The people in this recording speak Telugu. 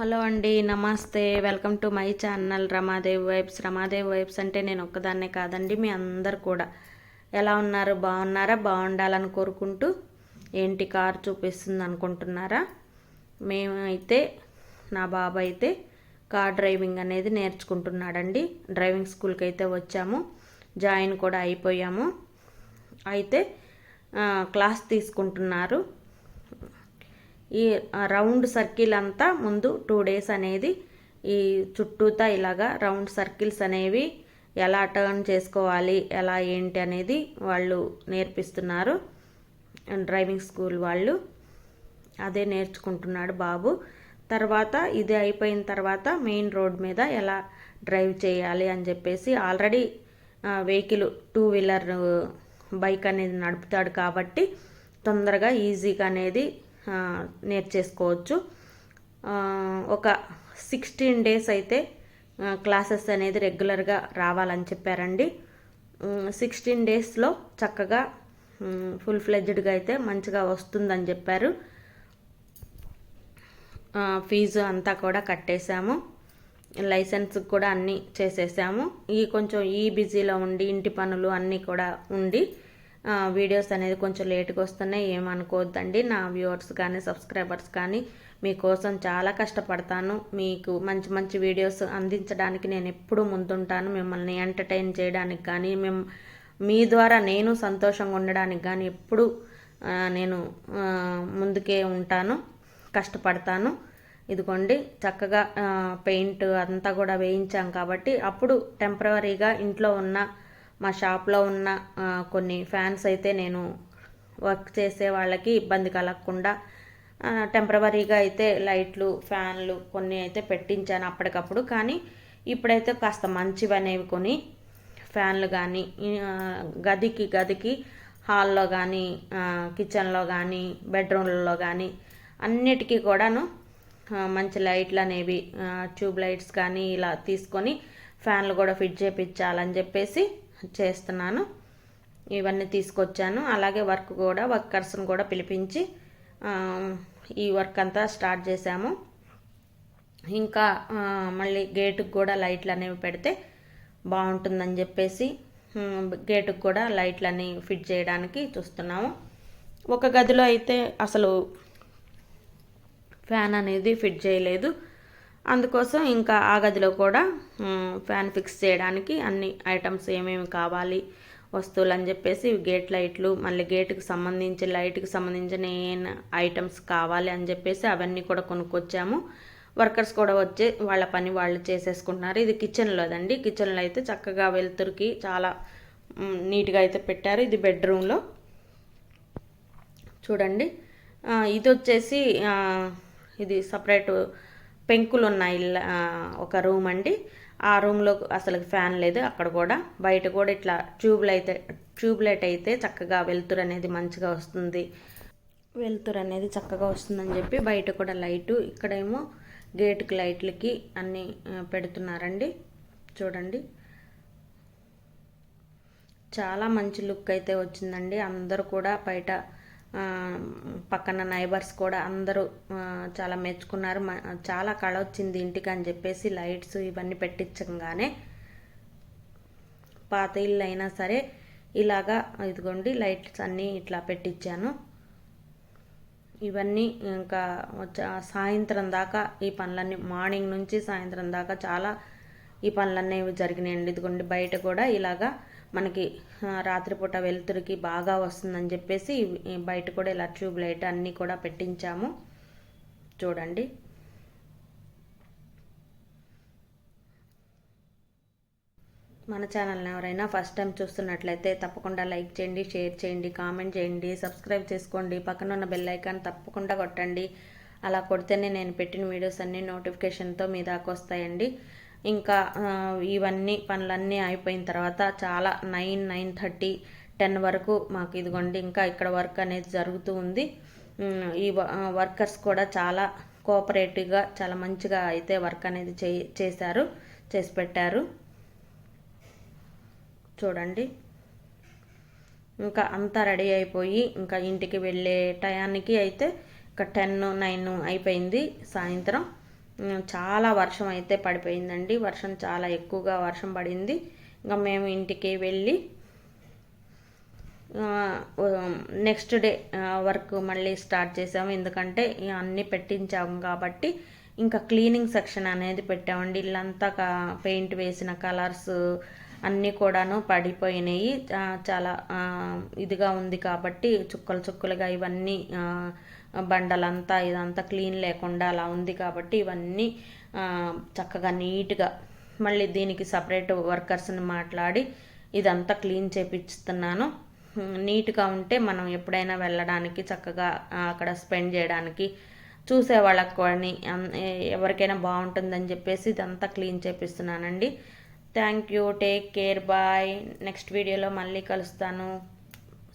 హలో అండి నమస్తే. Welcome to my channel Ramadev vibes. Ramadev vibes అంటే నేను ఒక్కదాన్నే కాదండి మీ అందరు కూడా. ఎలా ఉన్నారు? బాగున్నారా? బాగుండాలని కోరుకుంటూ ఏంటి కార్ చూపిస్తుంది అనుకుంటున్నారా? మేమైతే నా బాబు అయితే కార్ డ్రైవింగ్ అనేది నేర్చుకుంటున్నాడండి. డ్రైవింగ్ స్కూల్కి అయితే వచ్చాము. జాయిన్ కూడా అయిపోయాము. అయితే క్లాస్ తీసుకుంటున్నారు. ఈ రౌండ్ సర్కిల్ అంతా ముందు టూ డేస్ అనేది ఈ చుట్టూతా ఇలాగా రౌండ్ సర్కిల్స్ అనేవి ఎలా టర్న్ చేసుకోవాలి ఎలా ఏంటి అనేది వాళ్ళు నేర్పిస్తున్నారు. డ్రైవింగ్ స్కూల్ వాళ్ళు అదే నేర్చుకుంటున్నాడు బాబు. తర్వాత ఇది అయిపోయిన తర్వాత మెయిన్ రోడ్ మీద ఎలా డ్రైవ్ చేయాలి అని చెప్పేసి already vehicle two wheeler bike అనేది నడుపుతాడు కాబట్టి తొందరగా ఈజీగా అనేది నేర్చేసుకోవచ్చు. ఒక సిక్స్టీన్ డేస్ అయితే క్లాసెస్ అనేది రెగ్యులర్గా రావాలని చెప్పారండి. సిక్స్టీన్ డేస్లో చక్కగా ఫుల్ ఫ్లెడ్జ్డ్గా అయితే మంచిగా వస్తుందని చెప్పారు. ఫీజు అంతా కూడా కట్టేశాము. లైసెన్స్ కూడా అన్నీ చేసేసాము. ఈ కొంచెం ఈ బిజీలో ఉండి ఇంటి పనులు అన్నీ కూడా ఉండి వీడియోస్ అనేది కొంచెం లేట్గా వస్తున్నాయి ఏమనుకోవద్దండి. నా వ్యూవర్స్ కానీ సబ్స్క్రైబర్స్ కానీ మీకోసం చాలా కష్టపడతాను. మీకు మంచి మంచి వీడియోస్ అందించడానికి నేను ఎప్పుడూ ముందుంటాను. మిమ్మల్ని ఎంటర్టైన్ చేయడానికి కానీ మేము మీ ద్వారా నేను సంతోషంగా ఉండడానికి కానీ ఎప్పుడు నేను ముందుకే ఉంటాను కష్టపడతాను. ఇదిగోండి చక్కగా పెయింట్ అంతా కూడా వేయించాం కాబట్టి అప్పుడు టెంపరీగా ఇంట్లో ఉన్న మా షాప్లో ఉన్న కొన్ని ఫ్యాన్స్ అయితే నేను వర్క్ చేసే వాళ్ళకి ఇబ్బంది కలగకుండా టెంపరవరీగా అయితే లైట్లు ఫ్యాన్లు కొన్ని అయితే పెట్టించాను అప్పటికప్పుడు. కానీ ఇప్పుడైతే కాస్త మంచివి అనేవి కొని ఫ్యాన్లు కానీ గదికి గదికి హాల్లో కానీ కిచెన్లో కానీ బెడ్రూమ్లలో కానీ అన్నిటికీ కూడాను మంచి లైట్లు అనేవి ట్యూబ్ లైట్స్ కానీ ఇలా తీసుకొని ఫ్యాన్లు కూడా ఫిట్ చేయించాలని చెప్పేసి చేస్తున్నాను. ఇవన్నీ తీసుకొచ్చాను. అలాగే వర్క్ కూడా వర్కర్స్ని కూడా పిలిపించి ఈ వర్క్ అంతా స్టార్ట్ చేశాము. ఇంకా మళ్ళీ గేటుకు కూడా లైట్లు అనేవి పెడితే బాగుంటుందని చెప్పేసి గేటుకు కూడా లైట్లని ఫిట్ చేయడానికి చూస్తున్నాము. ఒక గదిలో అయితే అసలు ఫ్యాన్ అనేది ఫిట్ చేయలేదు. అందుకోసం ఇంకా ఆ గదిలో కూడా ఫ్యాన్ ఫిక్స్ చేయడానికి అన్ని ఐటమ్స్ ఏమేమి కావాలి వస్తువులు అని చెప్పేసి గేట్ లైట్లు మళ్ళీ గేటుకు సంబంధించి లైట్కి సంబంధించిన ఐటమ్స్ కావాలి అని చెప్పేసి అవన్నీ కూడా కొనుక్కొచ్చాము. వర్కర్స్ కూడా వచ్చి వాళ్ళ పని వాళ్ళు చేసేసుకుంటున్నారు. ఇది కిచెన్లోదండి. కిచెన్లో అయితే చక్కగా వెలుతురికి చాలా నీట్గా అయితే పెట్టారు ఇది బెడ్రూమ్లో. చూడండి. ఇది వచ్చేసి ఇది సపరేట్ పెంకులు ఉన్నాయి ఇల్ల- ఒక రూమ్ అండి. ఆ రూమ్లో అసలు ఫ్యాన్ లేదు. అక్కడ కూడా బయట కూడా ఇట్లా ట్యూబ్ లైట్ ట్యూబ్ లైట్ అయితే చక్కగా వెలుతురు అనేది మంచిగా వస్తుంది. వెలుతురు అనేది చక్కగా వస్తుందని చెప్పి బయట కూడా లైటు ఇక్కడేమో గేటుకి లైట్లకి అన్నీ పెడుతున్నారండి. చూడండి. చాలా మంచి లుక్ అయితే వచ్చిందండి. అందరూ కూడా బయట పక్కన నైబర్స్ కూడా అందరూ చాలా మెచ్చుకున్నారు. చాలా కళ వచ్చింది ఇంటికి అని చెప్పేసి లైట్స్ ఇవన్నీ పెట్టించగానే పాత ఇల్లు అయినా సరే ఇలాగా ఇదిగోండి లైట్స్ అన్నీ ఇట్లా పెట్టించాను ఇవన్నీ ఇంకా సాయంత్రం దాకా ఈ పనులన్నీ మార్నింగ్ నుంచి సాయంత్రం దాకా చాలా ఈ పనులన్నీ జరిగినాయండి. ఇదిగోండి బయట కూడా ఇలాగా మనకి రాత్రిపూట వెలుతురికి బాగా వస్తుందని చెప్పేసి బయట కూడా ఇలా ట్యూబ్ లైట్ అన్నీ కూడా పెట్టించాము. చూడండి. మన ఛానల్ని ఎవరైనా ఫస్ట్ టైం చూస్తున్నట్లయితే తప్పకుండా లైక్ చేయండి షేర్ చేయండి కామెంట్ చేయండి సబ్స్క్రైబ్ చేసుకోండి పక్కన ఉన్న బెల్ ఐకాన్ తప్పకుండా కొట్టండి. అలా కొడితేనే నేను పెట్టిన వీడియోస్ అన్నీ నోటిఫికేషన్తో మీ దాకా వస్తాయండి. ఇంకా ఇవన్నీ పనులన్నీ అయిపోయిన తర్వాత చాలా నైన్ నైన్ థర్టీ టెన్ వరకు మాకు ఇదిగోండి ఇంకా ఇక్కడ వర్క్ అనేది జరుగుతూ ఉంది. ఈ వర్కర్స్ కూడా చాలా కోఆపరేటివ్గా చాలా మంచిగా అయితే వర్క్ అనేది చే చేశారు చేసి పెట్టారు. చూడండి. ఇంకా అంతా రెడీ అయిపోయి ఇంకా ఇంటికి వెళ్ళే టయానికి అయితే ఇంకా టెన్ నైన్ అయిపోయింది సాయంత్రం. చాలా వర్షం అయితే పడిపోయిందండి. వర్షం చాలా ఎక్కువగా వర్షం పడింది. ఇంకా మేము ఇంటికి వెళ్ళి నెక్స్ట్ డే వర్క్ మళ్ళీ స్టార్ట్ చేసాము. ఎందుకంటే ఇక అన్నీ పెట్టించాము కాబట్టి ఇంకా క్లీనింగ్ సెక్షన్ అనేది పెట్టామండి. ఇల్లంతా పెయింట్ వేసిన కలర్స్ అన్నీ కూడాను పడిపోయినాయి. చాలా ఇదిగా ఉంది కాబట్టి చుక్కలు చుక్కలుగా ఇవన్నీ బండలంతా ఇదంతా క్లీన్ లేకుండా అలా ఉంది కాబట్టి ఇవన్నీ చక్కగా నీట్గా మళ్ళీ దీనికి సపరేట్ వర్కర్స్ని మాట్లాడి ఇదంతా క్లీన్ చేపిస్తున్నాను. నీట్గా ఉంటే మనం ఎప్పుడైనా వెళ్ళడానికి చక్కగా అక్కడ స్పెండ్ చేయడానికి చూసే వాళ్ళకి ఎవరికైనా బాగుంటుందని చెప్పేసి ఇదంతా clean చేపిస్తున్నానండి. Thank you take care bye next వీడియోలో మళ్ళీ కలుస్తాను.